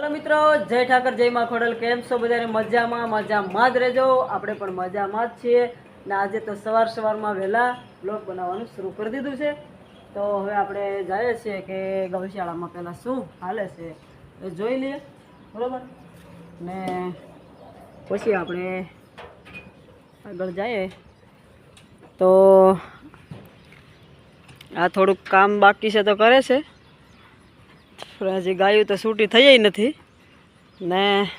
Hello મિત્રો, જય ઠાકર, જય માં ખોડલ, કેમ છો બધાને? મજામાં મજામાં જ રહેજો. આપણે પણ મજામાં જ છીએ. ને આજે તો સવાર સવારમાં વહેલા બ્લોગ બનાવવાનું શરૂ કરી દીધું છે. તો હવે આપણે જઈએ છીએ કે ગૌશાળામાં પહેલાં શું હાલે છે એ જોઈ લઈએ. બરાબર? ને પછી આપણે આગળ જઈએ. તો આ થોડુંક કામ બાકી છે તો કરે છે. પણ હજી ગાયું તો છૂટી થઈ નથી. ને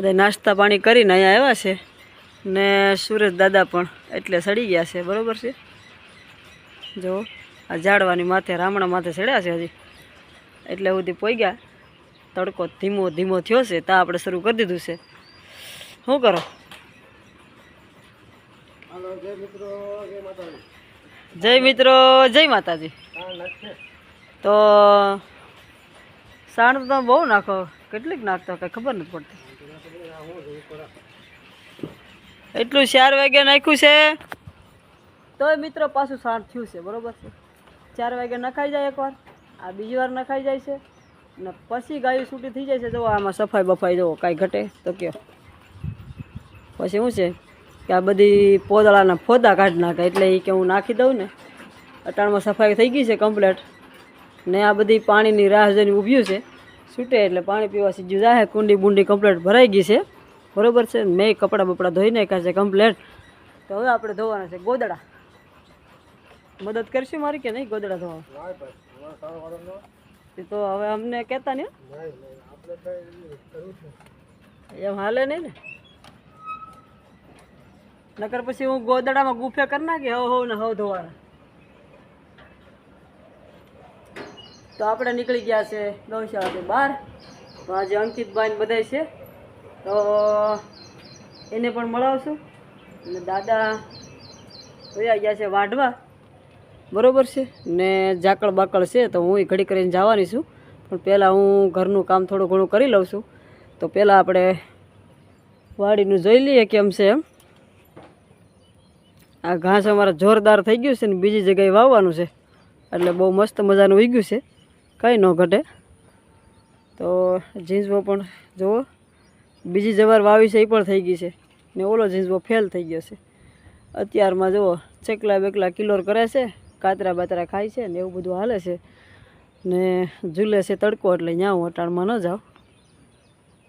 બધા નાસ્તા પાણી કરીને અહીંયા આવ્યા છે. ને સુરેશ દાદા પણ એટલે સડી ગયા છે બરાબર છે? જો આ ઝાડવાની માથે રામણા માથે ચડ્યા છે હજી. એટલે સુધી પોઈ ગયા. તડકો ધીમો ધીમો થયો છે તા આપણે શરૂ કરી દીધું છે. શું કરો? જય મિત્રો જય માતાજી. તો સાણ તો તમે બહુ નાખો. કેટલીક નાખતો કંઈ ખબર નથી પડતી. એટલું ચાર વાગ્યા નાખ્યું છે. તોય મિત્રો પાછું સાણ થયું છે, બરોબર છે. ચાર વાગે નખાઈ જાય એકવાર, આ બીજી વાર નખાઈ જાય છે. ને પછી ગાયું છૂટી થઈ જાય છે, જો આમાં સફાઈ બફાઈ જુઓ કાંઈ ઘટે તો કયો. પછી શું છે? કે આ બધી પોદળાના ફોદા કાઢી નાખે, એટલે એ કે હું નાખી દઉં ને અટાણમાં સફાઈ થઈ ગઈ છે કમ્પ્લેટ ને આ બધી પાણીની રાહ જોઈને ઊભ્યું છે. છૂટે એટલે પાણી પીવા સીધું જાય કુંડી બુંડી કમ્પ્લેટ ભરાઈ ગઈ છે. બરોબર છે? મેં કપડાં બપડા ધોઈ નાખ્યા છે કમ્પ્લેટ તો હવે આપણે ધોવાના છે ગોદડા. મદદ કરશું મારી કે નહીં ગોદડા ધોવા? એ તો હવે અમને કહેતા ને એમ હાલે નહીં ને. નકર પછી હું ગોદડામાં ગુફે કરી નાખી હવ હવ ને હવ ધોવાના. તો આપણે નીકળી ગયા છે ગૌશાળાથી બહાર. તો આજે અંકિતભાઈ બધા છે. તો એને પણ મળાવશું. અને દાદા વયા ગયા છે વાઢવા. બરોબર છે? ને ઝાકળ બાકળ છે તો હું ઘડી કરીને જવાની છું. પણ પહેલાં હું ઘરનું કામ થોડું ઘણું કરી લઉં છું. તો પહેલાં આપણે વાડીનું જોઈ લઈએ કેમ છે એમ. આ ઘાસ અમારે જોરદાર થઈ ગયું છે ને બીજી જગ્યાએ વાવવાનું છે. એટલે બહુ મસ્ત મજાનું ઉગ્યું છે. કંઈ ન ઘટે. તો જીન્સબો પણ જુઓ, બીજી જવાર વાવી છે એ પણ થઈ ગઈ છે. ને ઓલો જીન્સબો ફેલ થઈ ગયો છે. અત્યારમાં જુઓ, ચકલા બેકલા કિલોર કરે છે, કાતરા બાતરા ખાય છે ને એવું બધું હાલે છે. ને ઝૂલે છે તડકો એટલે ત્યાં હું અટાણમાં ન જાઉં.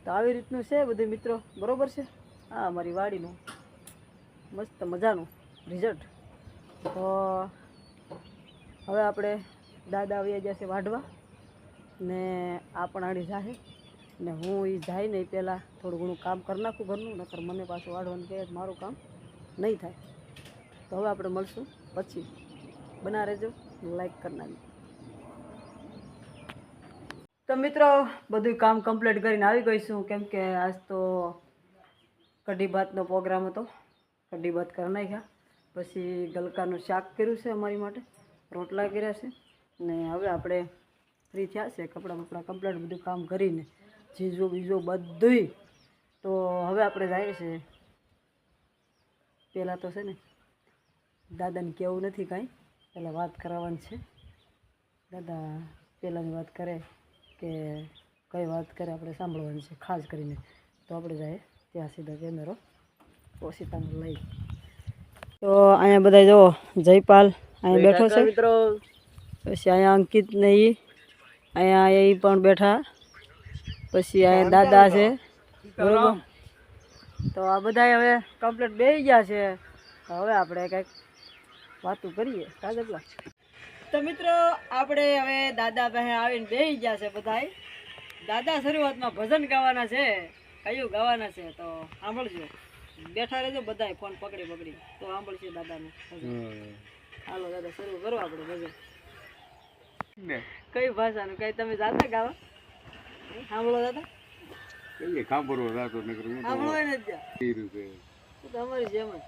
તો આવી રીતનું છે બધું મિત્રો, બરાબર છે? હા અમારી વાડીનું મસ્ત મજાનું રિઝલ્ટ તો હવે આપણે દાદા આવી ગયા છે વાઢવા. ને આ પણ આડી જાહે. ને હું એ જાય નહીં પહેલાં, થોડું ઘણું કામ કરી નાખું ઘરનું, નકર મને પાછું વાળવાનું કહે મારું કામ નહીં થાય. તો હવે આપણે મળશું પછી. બના રહેજો લાઈક કરી નાખજો. તો મિત્રો, બધું કામ કમ્પ્લીટ કરીને આવી ગઈ છું. કેમ કે આજ તો કઢી ભાતનો પ્રોગ્રામ હતો. કઢી ભાત કરી નાખ્યા. પછી ગલકાનું શાક કર્યું છે અમારી માટે. રોટલા કર્યા છે. ને હવે આપણે ફ્રી થયા છે કપડાં બપડા કમ્પ્લેટ બધું કામ કરીને જીજો બીજો બધુંય. તો હવે આપણે જઈએ છે પહેલાં તો છે ને દાદાને કહેવું નથી કાંઈ પહેલાં વાત કરાવવાની છે. દાદા પહેલાંની વાત કરે કે કઈ વાત કરે આપણે સાંભળવાની છે ખાસ કરીને. તો આપણે જઈએ ત્યાં સીધા કેમેરો ઓશિતાને લઈ. તો અહીંયા બધા જો જયપાલ અહીંયા બેઠો છે. મિત્રો. પછી અહીંયા અંકિત ને ઈ અહીંયા એ પણ બેઠા. પછી અહીંયા દાદા છે. બરોબર? તો આ બધા હવે કમ્પ્લીટ બેસી ગયા છે. હવે આપણે કંઈક વાતું કરીએ. કાજબલા તો મિત્રો આપણે હવે દાદા પાસે આવીને બેસી ગયા છે બધાય. દાદા શરૂઆતમાં ભજન ગાવાના છે કયું ગાવાના છે તો સાંભળજો. બેઠા રહેજો બધાય ફોન પકડી પકડી તો સાંભળશે દાદાને. હાલો દાદા શરૂ કરો આપણે ભજન. કઈ ભાષાનું? કઈ તમે જાતા ગાવા? સાંભળો દાદા. કઈ ખાંભરો રાતો નીકળ્યું હું તો સાંભળો ને. કીધું કે તમારી જેમ જ.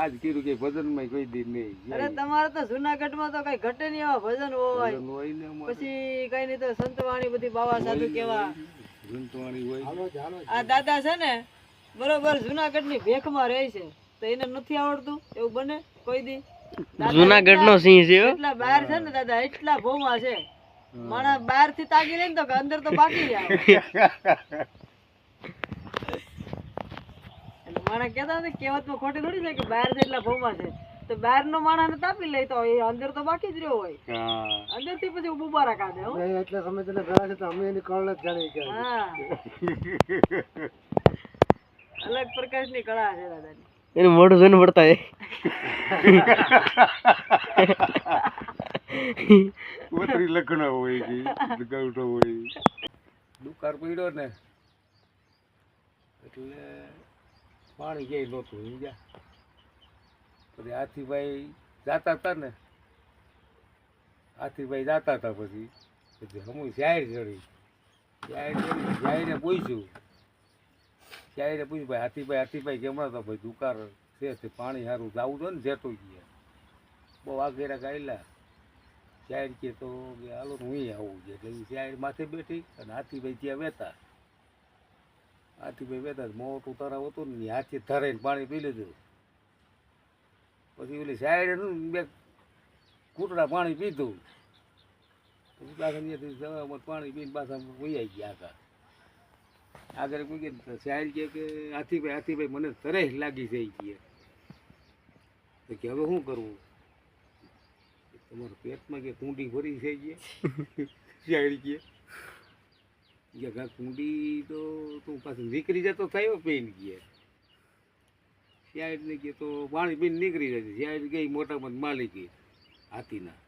આજ કીધું કે ભજનમાં કોઈ દી નહીં અરે તમારે તો જુનાગઢમાં તો કઈ ઘટે નહીં એવા ભજન હોય. હોય પછી કઈ નહીં તો સંતવાણી બધી બાવા સાધુ કેવા. સંતવાણી હોય. આ દાદા છે ને બરોબર જુનાગઢની ભેખમાં રહે છે. તો એને નથી આવડતું એવું બને કોઈ દી. જુનાગઢ નો સિંહ છે એટલા બહાર છે ને દાદા એટલા ભોમા છે. માણસ બહારથી તાકી લઈને ને તો કે અંદર તો બાકી જ આવે કેતા માણસ કહેતા માં ખોટી થોડી છે કે બહાર છે એટલા ભોમા છે. તો બહાર નો માણસ તાપી લે તો એ અંદર તો બાકી જ રહ્યો હોય. અંદરથી પછી બુબારા કાઢે હો. એટલે સમય તને ભેળા છે તો અમે એની કળ જ જાણી કે હા. અલગ પ્રકારની કળા છે દાદાની. એનું મોઢું જોઈને પડતા એ કોતરી લખણ હોય કે ગૌઠો હોય. દુકાળ પડ્યો ને, એટલે પાણી ક્યાંય નહોતું, સમજ્યા? પછી હાથીભાઈ જાતા હતા ને, હાથીભાઈ જાતા હતા પછી પછી હમું જાહેર ચડી. જાહેર ચડી જાહેરને પૂછ્યું. જાહેરને પૂછ્યું, ભાઈ હાથીભાઈ હાથીભાઈ કેમ હતા ભાઈ દુકાળ તે પાણી સારું જવું તો ને જેતું ગયે બહુ આગેરા ગાયેલા. શાયર કે તો કે હાલો હું આવું છે. એટલે શાયર માથે બેઠી અને હાથીભાઈ ત્યાં વહેતા હાથીભાઈ વહેતા મોટું તરાવ હતું ને હાથી ધરાઈને પાણી પી લીધું. પછી ઓલી શાયરે બે કૂટડા પાણી પીધું. પછી પાછા પાણી પીને પાછા વૈયા ગયા આખા. આગળ કોઈ કે કહે કે હાથીભાઈ હાથીભાઈ મને તરે લાગી જાય ઈ કહે તો કે હવે શું કરવું? તમારા પેટમાં કે કુંડી ભરી થઈ ગઈ? શાયરી કે? કે ગા કુંડી તો તું પાછું નીકળી જતો થયો પીને કે. શાયર ને કે તો પાણી પીને નીકળી જાય શાયર ગઈ મોટામાં માલિકી હાથીના.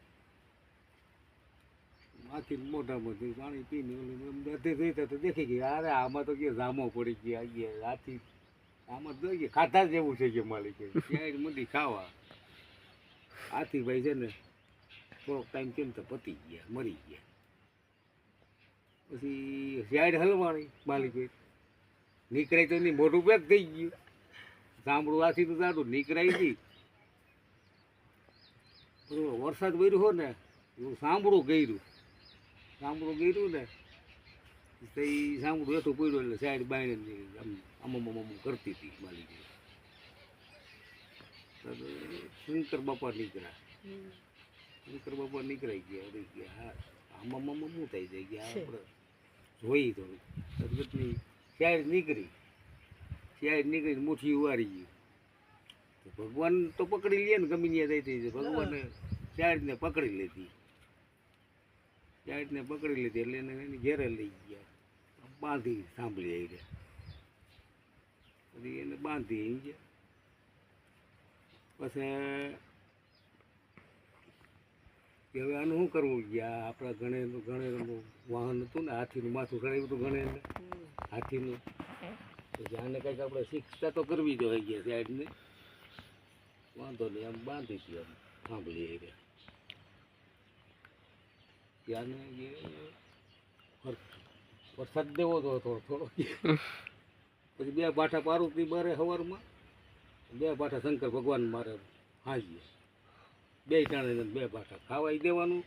હાથી મોટામાંથી પાણી પીને ઓલી બધે જોઈતા તો દેખી ગયા અરે આમાં તો કે જામો પડી ગયા. હાથી આમાં કે ખાધા જેવું છે કે માલિકે. શાયર મંડી ખાવા. હાથીભાઈ છે ને, થોડોક ટાઈમ કેમ તો પતી ગયા, મરી ગયા. પછી સાઈડ હલવાણી માલિકે. નીકળાય તો નહીં મોઢું પેક થઈ ગયું. સાંભળું આથી તો સારું નીકળાય નહીં. વરસાદ વર્યો હો ને, એવું સાંભળું ગયું સાંભળું ગયું ને, તો એ સાંભળું હેઠું પડ્યું એટલે સાઈડ બાઈને આમ આમ આમ કરતી હતી માલિકે. શંકર બાપા નીકળ્યા. શંકર બાપા નીકળાઈ ગયા રહી ગયા. હા આમાં આમાં શું થઈ જાય ગયા આપણે જોઈ થોડું તરગતની શાયર નીકળી. શાયર નીકળીને મુઠ્ઠી ઉવારી તો ભગવાન તો પકડી લે ને ગમી ત્યાં થઈ છે ભગવાને શાયરને પકડી લીધી. શાયરને પકડી લીધી એટલે એને એની ઘેરે લઈ ગયા. બાંધી સાંભળી આવી રહ્યા પછી એને બાંધી ગયા. પછી કે હવે આનું શું કરવું? ગયા આપણા ગણે ગણે વાહન હતું ને હાથીનું માથું ઘણે બધું ગણે હાથીનું. પછી આને કંઈક આપણે શિક્ષા તો કરવી જોઈએ ગયા સાહેબને. વાંધો નહીં આમ બાંધી હતી આમ સાંભળી એ. ત્યાંને વરસાદ દેવો તો થોડો થોડો પછી બે પાઠા પાર્વતી મારે સવારમાં બે પાઠા શંકર ભગવાન મારે હાજીએ. બે ટાણે બે પાઠા ખાવાય દેવાનું.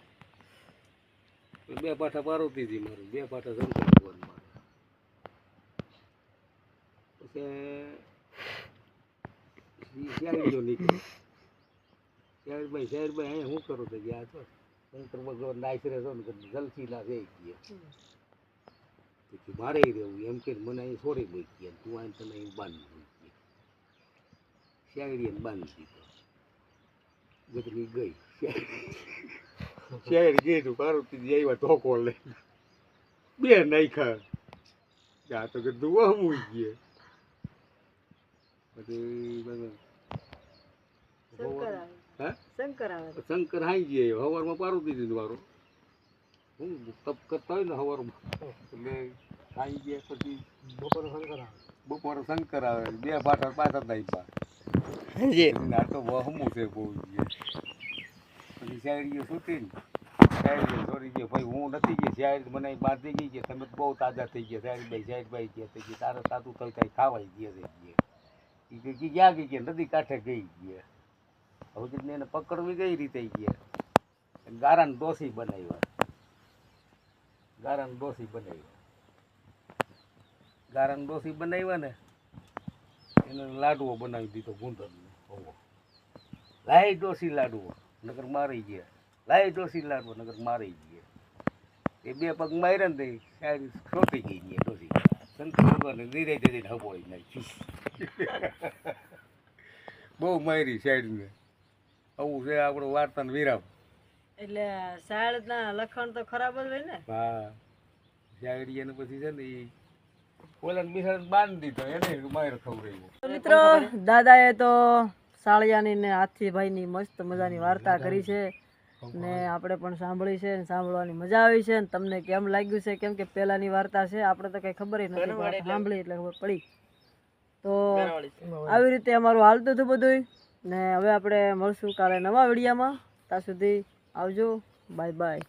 બે પાઠા પાર્વતીજી મારું, બે પાઠા શંકર ભગવાન મારે. પછી શિયાળીઓ નીકળે. શેરભાઈ શેરભાઈ અહીંયા શું કરો તો ગયા છો? શંકર ભગવાન નાઈસરે છો ને જલસી ના ગયા પછી મારે રહેવું એમ કે મને અહીં છોડી મૂકી ગયા તું અહીં તને અહીં બાંધી મૂકી શિયાળીને બાંધી દીધો. ગતરી ગઈ. શહેર ગઈ તું પાર્વતીજી આવ્યા ધોકો લે. બે નાખ્યા. ત્યાં તો કે દુવા મૂકી ગયા. પછી શંકર આવે. શંકર આવે. શંકર હાઈ ગયા હવારમાં પાર્વતીજી દીધું હું તપ કરતા હોય ને સવારમાં એટલે હાઈ ગયા પછી બપોરે શંકર આવે બપોરે શંકર આવે બે પાછળ પાછળ થાય હાજી. આ તો વહમું છે બહુ. પછી શાયરીઓ છૂટી ને ગયો. ભાઈ હું નથી ગઈ શાયરી મને બાંધી ગઈ કે તમે તો બહુ તાજા થઈ ગયા. શાયરી ભાઈ શાયરી ભાઈ ગયા થઈ ગયા. તારે તાતું થઈ કઈ ખાવાઈ ગયા છે ગયા કે ગયા ગઈ ગયા? નદી કાંઠે ગઈ ગયા. હવે એને પકડવી કઈ રીતે ગયા. ગારાને દોષી બનાવ્યા. ગારાને ડોસી બનાવ્યા. ગારાને ડોસી બનાવ્યા ને, એને લાડવો બનાવી દીધો ગુંદરનો. હોવો લાઈ ડોસી લાડવો નગર મારી ગયા. લાઈ ડોસી લાડવો નગર મારી ગયા. એ બે પગ માર્યા ને તે સાહેબ છોટી ગઈ ગયા ડોસી. શંકર ભગવાન ધીરે જઈને હપોઈ નાખી. બહુ મારી સાઈડને. આવું છે આપણો વાર્તાનો વિરામ. એટલે શાળના લખણ તો ખરાબ જ હોય ને. હા. એને પછી છે ને એ ઓલાને બિસાડ બાંધી દીધો એને મારે ખબર તો મિત્રો દાદાએ તો સાળિયાની ને હાથીભાઈની મસ્ત મજાની વાર્તા કરી છે ને આપણે પણ સાંભળી છે ને સાંભળવાની મજા આવી છે ને તમને કેમ લાગ્યું છે કેમ કે પહેલાની વાર્તા છે આપણે તો કઈ ખબર નથી સાંભળી એટલે ખબર પડી. તો આવી રીતે અમારું હાલતું હતું બધું ને હવે આપણે મળશું કાલે નવા વિડીયામાં. ત્યાં સુધી આવજો. Bye bye.